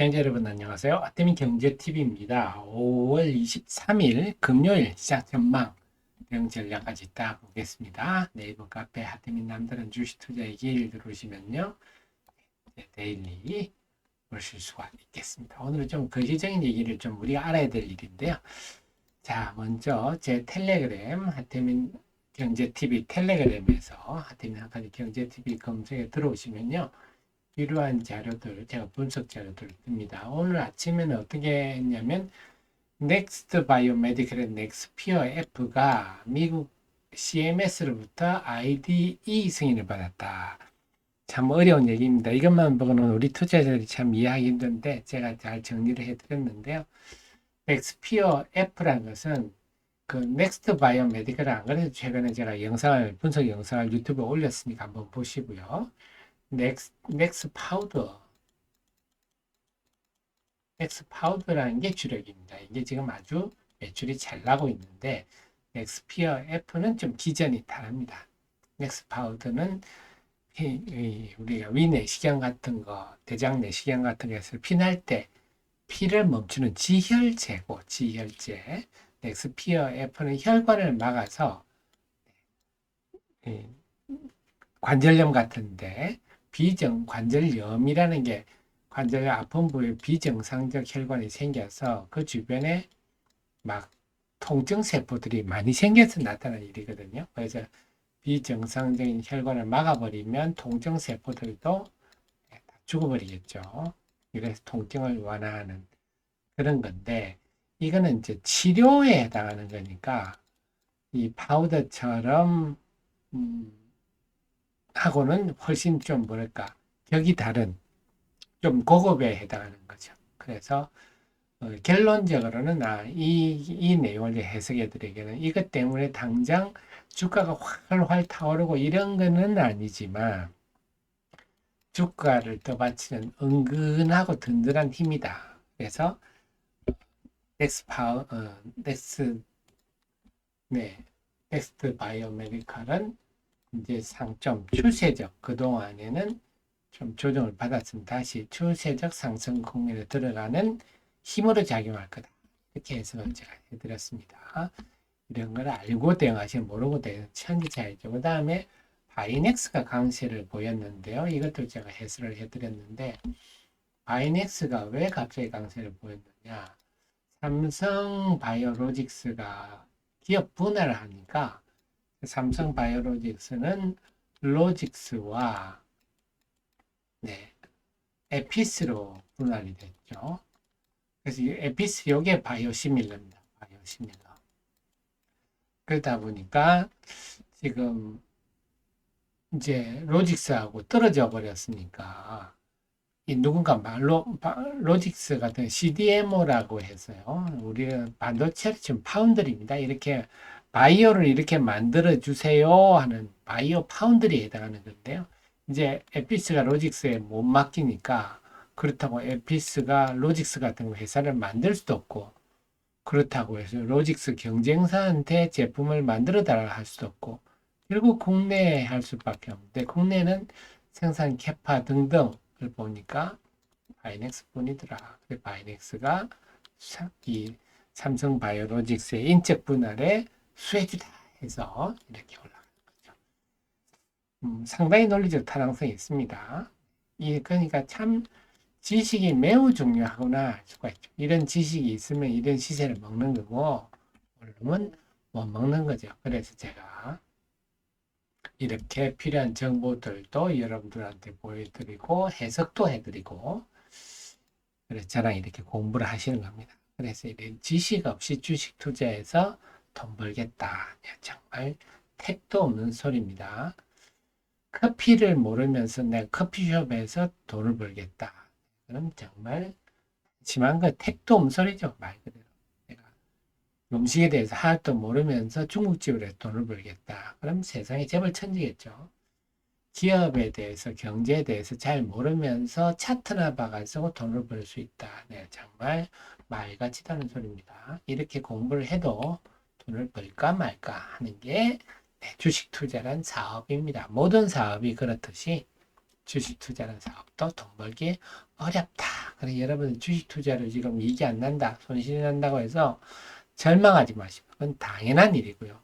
시청자 여러분 안녕하세요. 아태민 경제TV입니다. 5월 23일 금요일 시작 전망 대응 전략까지 딱 보겠습니다. 네이버 카페 하태민 남다른 주식 투자의 길 들어오시면요. 네, 데일리 보실 수가 있겠습니다. 오늘은 좀 거시적인 얘기를 좀 우리가 알아야 될 일인데요. 자, 먼저 제 텔레그램 하태민 경제TV 텔레그램에서 하태민 한가지 경제TV 검색에 들어오시면요. 필요한 자료들, 제가 분석 자료들을 듭니다. 오늘 아침에는 어떻게 했냐면, 넥스트 바이오 메디컬의 넥스피어 F가 미국 CMS로부터 IDE 승인을 받았다. 참 어려운 얘기입니다. 이것만 보고는 우리 투자자들이 참 이해하기 힘든데, 제가 잘 정리를 해드렸는데요. 넥스피어 F라는 것은 그 넥스트 바이오 메디컬 안 그래도 최근에 제가 영상을, 분석 영상을 유튜브에 올렸으니까 한번 보시고요. 넥스, 넥스 파우더. 넥스 파우더라는 게 주력입니다. 이게 지금 아주 매출이 잘 나고 있는데, 넥스피어 F는 좀 기전이 다릅니다. 넥스 파우더는 우리가 위 내시경 같은 거, 대장 내시경 같은 것을 피날 때 피를 멈추는 지혈제고, 지혈제. 넥스피어 F는 혈관을 막아서 이 관절염 같은데 비정 관절염이라는 게 관절 아픈 부위에 비정상적 혈관이 생겨서 그 주변에 막 통증 세포들이 많이 생겨서 나타나는 일이거든요. 그래서 비정상적인 혈관을 막아버리면 통증 세포들도 다 죽어버리겠죠. 그래서 통증을 완화하는 그런 건데 이거는 이제 치료에 해당하는 거니까 이 파우더처럼 음, 하고는 훨씬 좀 뭐랄까 격이 다른 좀 고급에 해당하는 거죠. 그래서 어, 결론적으로는 아, 이, 이 내용을 해석해드리기는 이것 때문에 당장 주가가 활활 타오르고 이런 거는 아니지만 주가를 떠받치는 은근하고 든든한 힘이다. 그래서 넥스 파워, 어, 넥스, 네, 넥스트 바이오 메디컬은 이제 상점 추세적 그동안에는 좀 조정을 받았으면 다시 추세적 상승 국면에 들어가는 힘으로 작용할 거다. 이렇게 해석을 제가 해드렸습니다. 이런 걸 알고 대응하시면 모르고 대응 천지 차이죠. 그 다음에 바이넥스가 강세를 보였는데요. 이것도 제가 해설을 해드렸는데 바이넥스가 왜 갑자기 강세를 보였느냐. 삼성 바이오로직스가 기업 분할을 하니까 삼성 바이오로직스는 로직스와 네, 에피스로 분할이 됐죠. 그래서 이 에피스 요게 바이오시밀러입니다. 바이오시밀러. 그러다 보니까 지금 이제 로직스하고 떨어져 버렸으니까 이 누군가 말로 로직스 같은 CDMO라고 해서요. 우리가 반도체를 지금 파운드리입니다. 이렇게 바이오를 이렇게 만들어 주세요 하는 바이오 파운드리에 해당하는 건데요. 이제 에피스가 로직스에 못 맡기니까 그렇다고 에피스가 로직스 같은 회사를 만들 수도 없고 그렇다고 해서 로직스 경쟁사한테 제품을 만들어 달라 할 수도 없고 결국 국내에 할 수밖에 없는데 국내는 생산 캐파 등등을 보니까 바이넥스 뿐이더라. 바이넥스가 이 삼성 바이오로직스의 인적 분할에 수혜주다 해서 이렇게 올라가는 거죠. 음, 상당히 논리적 타당성이 있습니다. 이 그러니까 참 지식이 매우 중요하구나 할 수가 있죠. 이런 지식이 있으면 이런 시세를 먹는 거고 모르면 못 먹는 거죠. 그래서 제가 이렇게 필요한 정보들도 여러분들한테 보여드리고 해석도 해드리고 그래서 저랑 이렇게 공부를 하시는 겁니다. 그래서 이런 지식 없이 주식 투자해서 돈 벌겠다. 정말 택도 없는 소리입니다. 커피를 모르면서 내가 커피숍에서 돈을 벌겠다. 그럼 정말 심한 거 택도 없는 소리죠. 말 그대로. 내가 음식에 대해서 하나도 모르면서 중국집으로 돈을 벌겠다. 그럼 세상에 재벌 천지겠죠. 기업에 대해서 경제에 대해서 잘 모르면서 차트나 박아 쓰고 돈을 벌 수 있다. 네, 정말 말 같지도 않은 소리입니다. 이렇게 공부를 해도 돈을 벌까 말까 하는 게 네, 주식 투자란 사업입니다. 모든 사업이 그렇듯이 주식 투자란 사업도 돈 벌기 어렵다. 그래 여러분 주식 투자로 지금 이익이 안 난다, 손실이 난다고 해서 절망하지 마시고 그건 당연한 일이고요.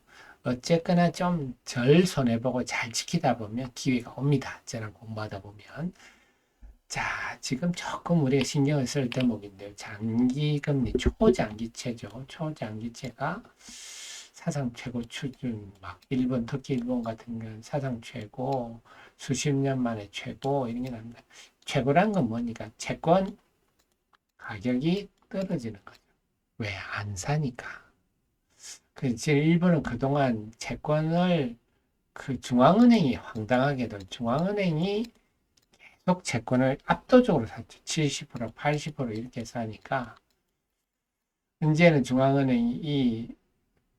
어쨌거나 좀덜 손해보고 잘 지키다 보면 기회가 옵니다. 저랑 공부하다 보면. 자, 지금 조금 우리가 신경을 쓸 대목인데요. 장기 금리, 초장기채죠. 초장기채가 사상 최고 수준, 막 일본, 특히 일본 같은 경우는 사상 최고, 수십 년 만에 최고, 이런 게 납니다. 최고란 건 뭐니까? 채권 가격이 떨어지는 거죠. 왜? 안 사니까. 그, 지금 일본은 그동안 채권을 그 중앙은행이 황당하게도 중앙은행이 계속 채권을 압도적으로 샀죠. 70%, 80% 이렇게 사니까 이제는 중앙은행이 이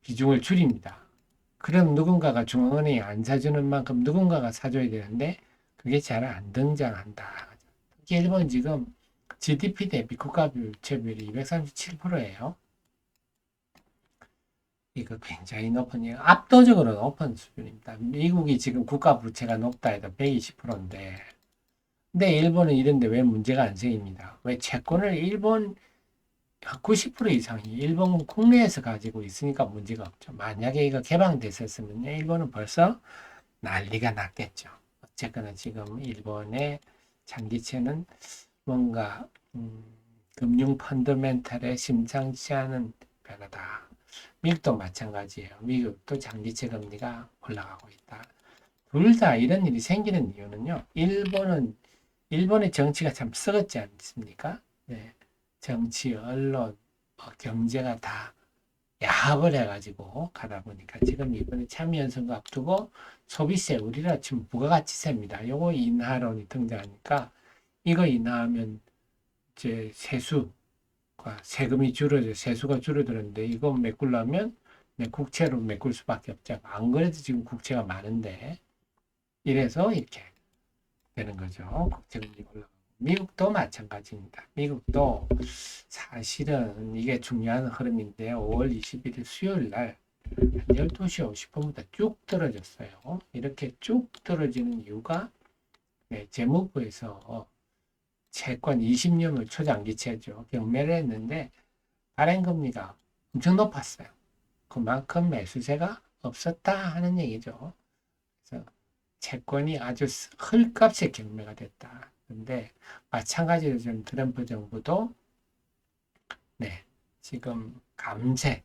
비중을 줄입니다. 그럼 누군가가 중앙은행이 안 사주는 만큼 누군가가 사줘야 되는데 그게 잘 안 등장한다. 특히 일본 지금 GDP 대비 국가부채비율이 237%예요. 이거 굉장히 높은, 이 압도적으로 높은 수준입니다. 미국이 지금 국가부채가 높다 해도 120%인데, 근데 일본은 이런데 왜 문제가 안 생깁니다. 왜 채권을 일본 90% 이상이 일본 국내에서 가지고 있으니까 문제가 없죠. 만약에 이거 개방됐었으면 일본은 벌써 난리가 났겠죠. 어쨌거나 지금 일본의 장기채는 뭔가 음, 금융 펀더멘탈에 심상치 않은 변화다. 미국도 마찬가지예요. 미국도 장기채 금리가 올라가고 있다. 둘 다 이런 일이 생기는 이유는요. 일본은 일본의 정치가 참 썩었지 않습니까? 네. 정치, 언론, 어, 경제가 다 야합을 해가지고 가다 보니까 지금 이번에 참여연 선거 앞두고 소비세 우리나라 지금 부가가치세입니다. 요거 인하론이 등장하니까 이거 인하하면 이제 세수가 세금이 줄어져 세수가 줄어드는데 이거 메꾸려면 네, 국채로 메꿀 수밖에 없죠. 안 그래도 지금 국채가 많은데 이래서 이렇게 되는 거죠. 국채금리 올라가고. 미국도 마찬가지입니다. 미국도 사실은 이게 중요한 흐름인데 5월 21일 수요일 날 12시 50분부터 쭉 떨어졌어요. 이렇게 쭉 떨어지는 이유가 네, 재무부에서 채권 20년을 초장기채죠. 경매를 했는데 발행금리가 엄청 높았어요. 그만큼 매수세가 없었다 하는 얘기죠. 그래서 채권이 아주 헐값에 경매가 됐다. 근데 마찬가지로 지금 트럼프 정부도 네 지금 감세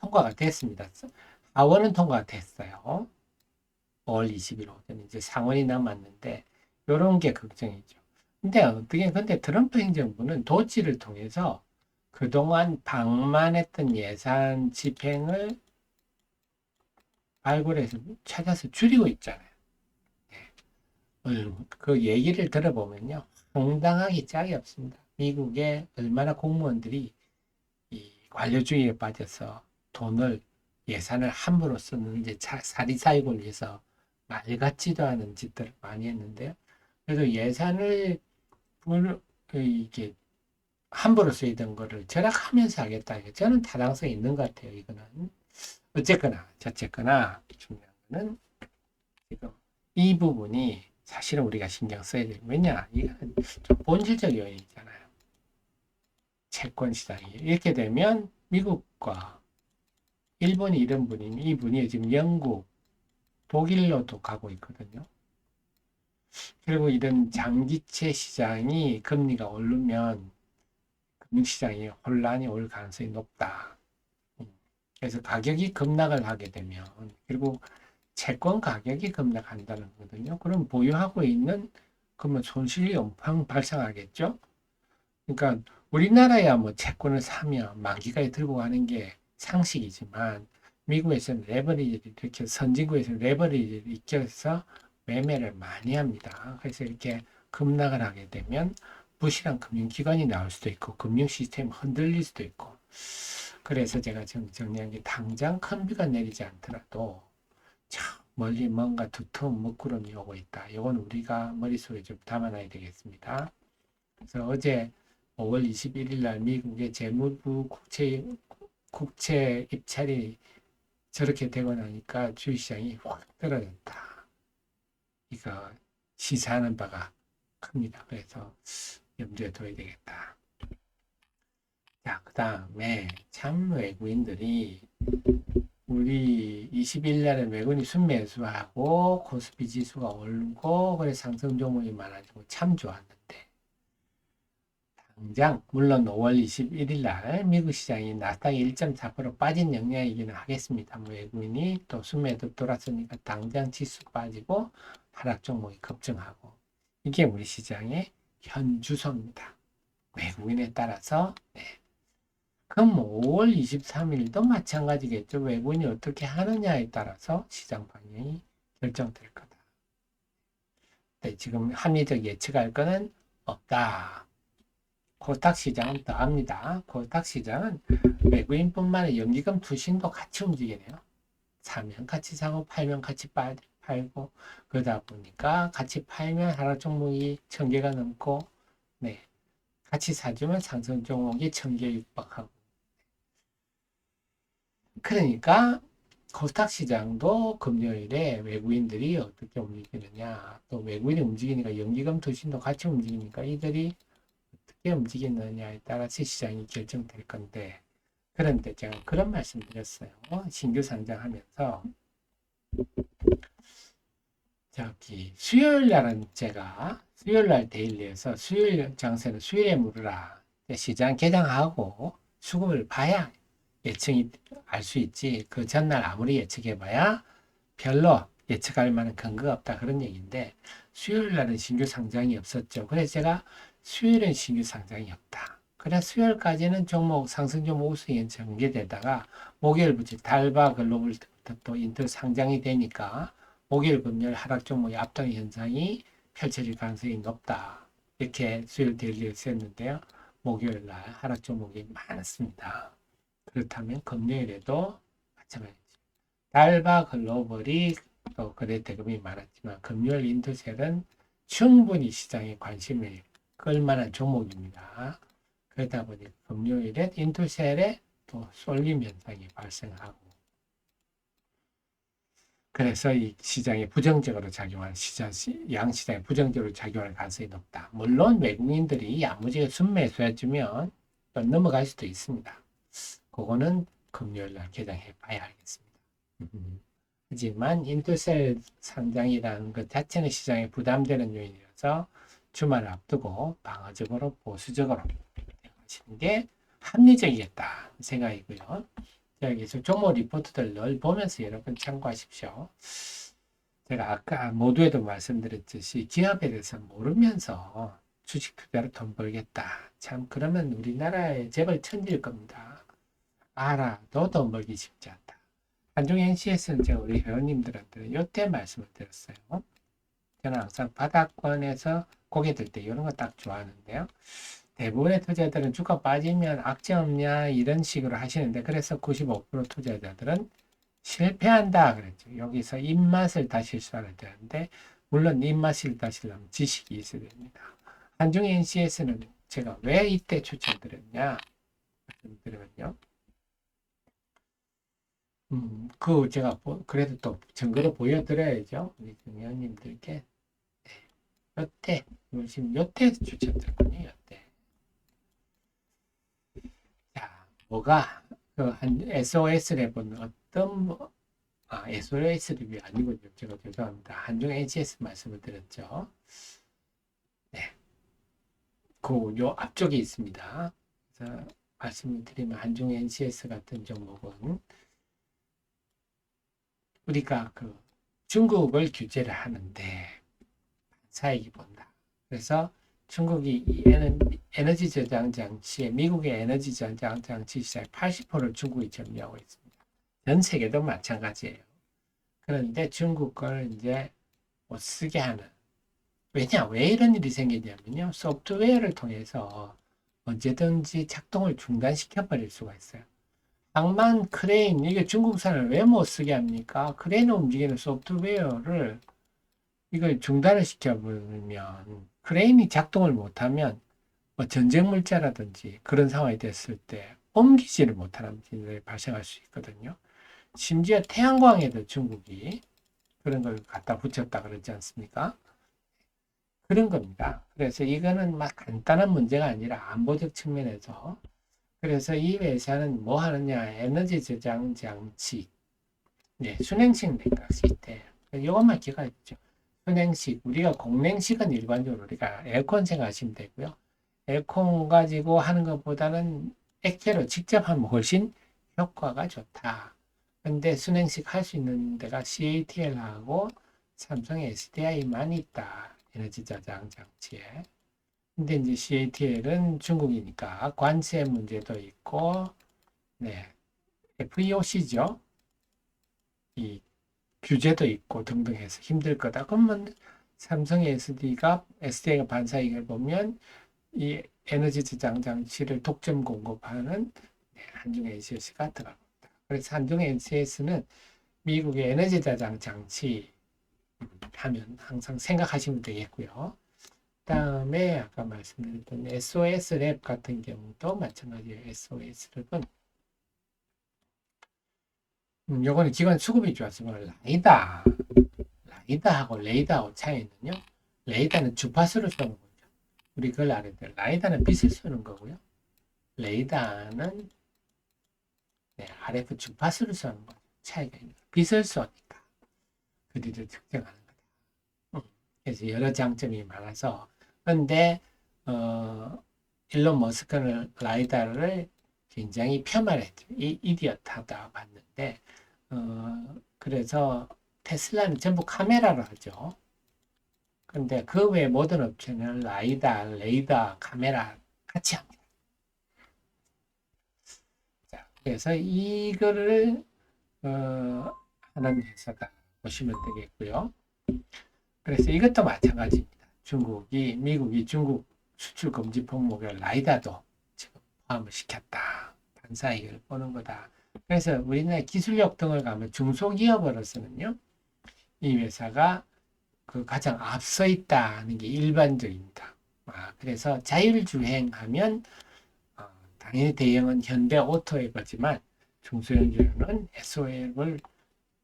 통과가 됐습니다. 하원은 통과가 됐어요. 5월 20일 오전 이제 상원이 남았는데 이런 게 걱정이죠. 근데 어떻게 근데 트럼프 행정부는 도치를 통해서 그동안 방만했던 예산 집행을 발굴해서 찾아서 줄이고 있잖아요. 네. 그 얘기를 들어보면요. 황당하기 짝이 없습니다. 미국의 얼마나 공무원들이 이 관료주의에 빠져서 돈을 예산을 함부로 쓰는 이제 사리사욕을 위해서 말 같지도 않은 짓들을 많이 했는데요. 그래서 예산을 그 이게 함부로 쓰이던 거를 절약하면서 하겠다. 저는 타당성이 있는 것 같아요. 이거는 어쨌거나 저쨌거나 중요한 거는 지금 이 부분이 사실은 우리가 신경 써야 돼요. 왜냐? 이건 좀 본질적 요인이잖아요. 채권 시장이 이렇게 되면 미국과 일본이 이런 분이 이 분이 지금 영국, 독일로도 가고 있거든요. 그리고 이런 장기채 시장이 금리가 오르면 금융시장이 혼란이 올 가능성이 높다. 음. 그래서 가격이 급락을 하게 되면 그리고 채권 가격이 급락한다는 거거든요. 그럼 보유하고 있는 그러면 손실이 엄청 발생하겠죠. 그러니까 우리나라야 뭐 채권을 사면 만기까지 들고 가는 게 상식이지만 미국에서는 레버리지를 이렇게 선진국에서는 레버리지를 익혀서 매매를 많이 합니다. 그래서 이렇게 급락을 하게 되면 부실한 금융기관이 나올 수도 있고 금융 시스템이 흔들릴 수도 있고 그래서 제가 지금 정리한 게 당장 큰 비가 내리지 않더라도 저 멀리 뭔가 두터운 먹구름이 오고 있다. 이건 우리가 머릿속에 좀 담아놔야 되겠습니다. 그래서 어제 5월 21일 날 미국의 재무부 국채 국채 입찰이 저렇게 되고 나니까 주식시장이 확 떨어졌다. 이거 시사하는 바가 큽니다. 그래서 염두에 둬야 되겠다. 자, 그 다음에 참 외국인들이 우리 20일 날에 외국인이 순매수하고 코스피 지수가 오르고 그래 상승 종목이 많아지고 참 좋았는데 당장 물론 5월 21일 날 미국 시장이 나스닥이 1.4% 빠진 영향이기는 하겠습니다. 뭐 외국인이 또 순매도 돌았으니까 당장 지수 빠지고 하락 종목이 급증하고 이게 우리 시장의 현 주소입니다. 외국인에 따라서 네. 그럼 5월 23일도 마찬가지겠죠. 외국인이 어떻게 하느냐에 따라서 시장 방향이 결정될 거다. 네, 지금 합리적 예측할 거는 없다. 코스닥 시장은 더합니다. 코스닥 시장은 외국인뿐만 아니라 연기금 투신도 같이 움직이네요. 사면 같이 사고 팔면 같이 빠, 팔고 그러다 보니까 같이 팔면 하락 종목이 천 개가 넘고 네 같이 사주면 상승 종목이 천개 육박하고 그러니까 코스닥 시장도 금요일에 외국인들이 어떻게 움직이느냐 또 외국인이 움직이니까 연기금 투신도 같이 움직이니까 이들이 어떻게 움직이느냐에 따라서 시장이 결정될 건데 그런데 제가 그런 말씀 드렸어요. 신규 상장하면서. 저기 수요일 날은 제가 수요일 날 데일리에서 수요일 장세는 수요일에 물으라. 시장 개장하고 수급을 봐야 예측이 알 수 있지. 그 전날 아무리 예측해봐야 별로 예측할 만한 근거가 없다 그런 얘기인데 수요일 날은 신규 상장이 없었죠. 그래서 제가 수요일은 신규 상장이 없다. 그래 수요일까지는 종목 상승 종목 우승이 전개되다가 목요일부터 달바 글로벌부터 또 인터 상장이 되니까 목요일 금요일 하락 종목의 압당 현상이 펼쳐질 가능성이 높다. 이렇게 수요일 데일리에서 했는데요. 목요일 날 하락 종목이 많습니다. 그렇다면 금요일에도 마찬가지죠. 달바 글로벌이 또 거래 대금이 많았지만 금요일 인터셀은 충분히 시장에 관심을 끌 만한 종목입니다. 그러다 보니 금요일에 인터셀에 또 쏠림 현상이 발생하고 그래서 이 시장에 부정적으로 작용하는 시장, 양시장에 부정적으로 작용할 가능성이 높다. 물론 외국인들이 야무지게 순매수해주면 또 넘어갈 수도 있습니다. 그거는 금요일 날 개장해 봐야 알겠습니다. 하지만 인터셀 상장이라는 것 자체는 시장에 부담되는 요인이라서 주말을 앞두고 방어적으로 보수적으로 하시는 게 합리적이겠다 생각이고요. 여기서 종목 리포트들을 보면서 여러분 참고하십시오. 제가 아까 모두에도 말씀드렸듯이 기업에 대해서 모르면서 주식 투자로 돈 벌겠다. 참 그러면 우리나라에 재벌 천지일 겁니다. 알아도 돈 벌기 쉽지 않다. 한중 NCS는 제가 우리 회원님들한테 요때 말씀을 드렸어요. 저는 항상 바닥권에서 고개 들 때 이런 거 딱 좋아하는데요. 대부분의 투자자들은 주가 빠지면 악재 없냐 이런 식으로 하시는데 그래서 95% 투자자들은 실패한다 그랬죠. 여기서 입맛을 다실 수 알아야 되는데 물론 입맛을 다시려면 지식이 있어야 됩니다. 한중 NCS는 제가 왜 이때 추천드렸냐 말씀드리면요. 음, 그 제가 보, 그래도 또 증거로 보여드려야죠. 우리 의원님들께 네. 요때 지금 요때 추천드렸거든요. 요때. 뭐가 그 한 SOS 랩은 어떤 뭐, 아 SOS 랩이 아니군요. 제가 죄송합니다. 한중 HS 말씀을 드렸죠. 네. 그요 앞쪽에 있습니다. 그래서 말씀을 드리면 한중 NCS 같은 종목은 우리가 그 중국을 규제를 하는데 사익이 본다. 그래서 중국이 이 에너지 저장 장치에 미국의 에너지 저장 장치 시장 80%를 중국이 점유하고 있습니다. 전 세계도 마찬가지예요. 그런데 중국 걸 이제 못 쓰게 하는 왜냐 왜 이런 일이 생기냐면요 소프트웨어를 통해서 언제든지 작동을 중단시켜 버릴 수가 있어요. 항만 크레인 이게 중국산을 왜 못 쓰게 합니까? 크레인을 움직이는 소프트웨어를 이걸 중단을 시켜버리면 크레인이 작동을 못하면 뭐 전쟁 물자라든지 그런 상황이 됐을 때 옮기지를 못하는 일이 발생할 수 있거든요. 심지어 태양광에도 중국이 그런 걸 갖다 붙였다 그러지 않습니까? 그런 겁니다. 그래서 이거는 막 간단한 문제가 아니라 안보적 측면에서 그래서 이 회사는 뭐 하느냐 에너지 저장 장치 네, 순행식 냉각 시스템 이것만 기억하십시오. 순행식 우리가 공냉식은 일반적으로 우리가 에어컨 생각하시면 되고요. 에어컨 가지고 하는 것보다는 액체로 직접 하면 훨씬 효과가 좋다. 근데 순행식 할 수 있는 데가 CATL하고 삼성의 SDI만 있다. 에너지 저장 장치에. 근데 이제 CATL은 중국이니까 관세 문제도 있고, 네. FEOC죠. 이 규제도 있고 등등 해서 힘들 거다. 그러면 삼성의 SD가, SDI가 반사이익을 보면 이 에너지 저장 장치를 독점 공급하는 네, 한중 NCS가 들어갑니다. 그래서 한중 NCS는 미국의 에너지 저장 장치 음, 하면 항상 생각하시면 되겠고요. 다음에 아까 말씀드렸던 SOS 랩 같은 경우도 마찬가지예요. SOS 랩은 음, 요거는 기관 수급이 좋았으면 라이다 라이다하고 레이다하고 차이는요. 레이다는 주파수를 쏘는 거죠. 우리 그걸 알아야 돼요. 라이다는 빛을 쏘는 거고요. 레이다는 네, RF 주파수를 쏘는 거죠. 차이가 있는 거예요. 빛을 쏘니까 그들을 특정하는 거다. 음, 그래서 여러 장점이 많아서 근데 어, 일론 머스크는 라이다를 굉장히 폄하했죠. 이 이디엇하다 봤는데 어, 그래서 테슬라는 전부 카메라로 하죠. 근데 그 외 모든 업체는 라이다, 레이더, 카메라 같이 합니다. 자, 그래서 이거를 어, 하는 회사다 보시면 되겠고요. 그래서 이것도 마찬가지입니다. 중국이 미국이 중국 수출 금지 품목에 라이다도 지금 포함을 시켰다. 반사이익을 보는 거다. 그래서 우리나라 기술력 등을 가면 중소기업으로서는요, 이 회사가 그 가장 앞서 있다는 게 일반적입니다. 아, 그래서 자율주행하면 어, 당연히 대형은 현대 오토일 거지만 중소형주행은 SOS를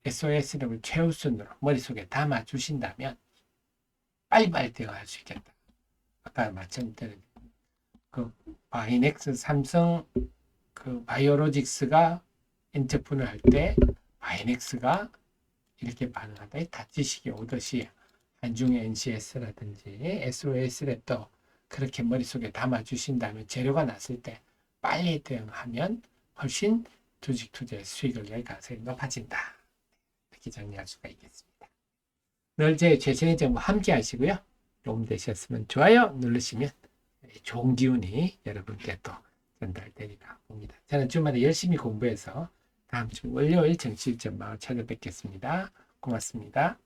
SOS를 최우선으로 머릿속에 담아 주신다면 빨리빨리 대응할 수 있겠다. 아까 말씀드린 그 바이넥스 삼성 그 바이오로직스가 엔터프를 할 때 바이넥스가 이렇게 반응하다 다 지식이 오듯이 한중의 NCS라든지 SOS랩도 그렇게 머릿속에 담아 주신다면 재료가 났을 때 빨리 대응하면 훨씬 조직 투자의 수익을 낼 가능성이 높아진다. 이렇게 정리할 수가 있겠습니다. 늘제 최신의 정보 함께 하시고요. 도움 되셨으면 좋아요 누르시면 좋은 기운이 여러분께 또 전달되리라 봅니다. 저는 주말에 열심히 공부해서 다음 주 월요일 정치 전망을 찾아뵙겠습니다. 고맙습니다.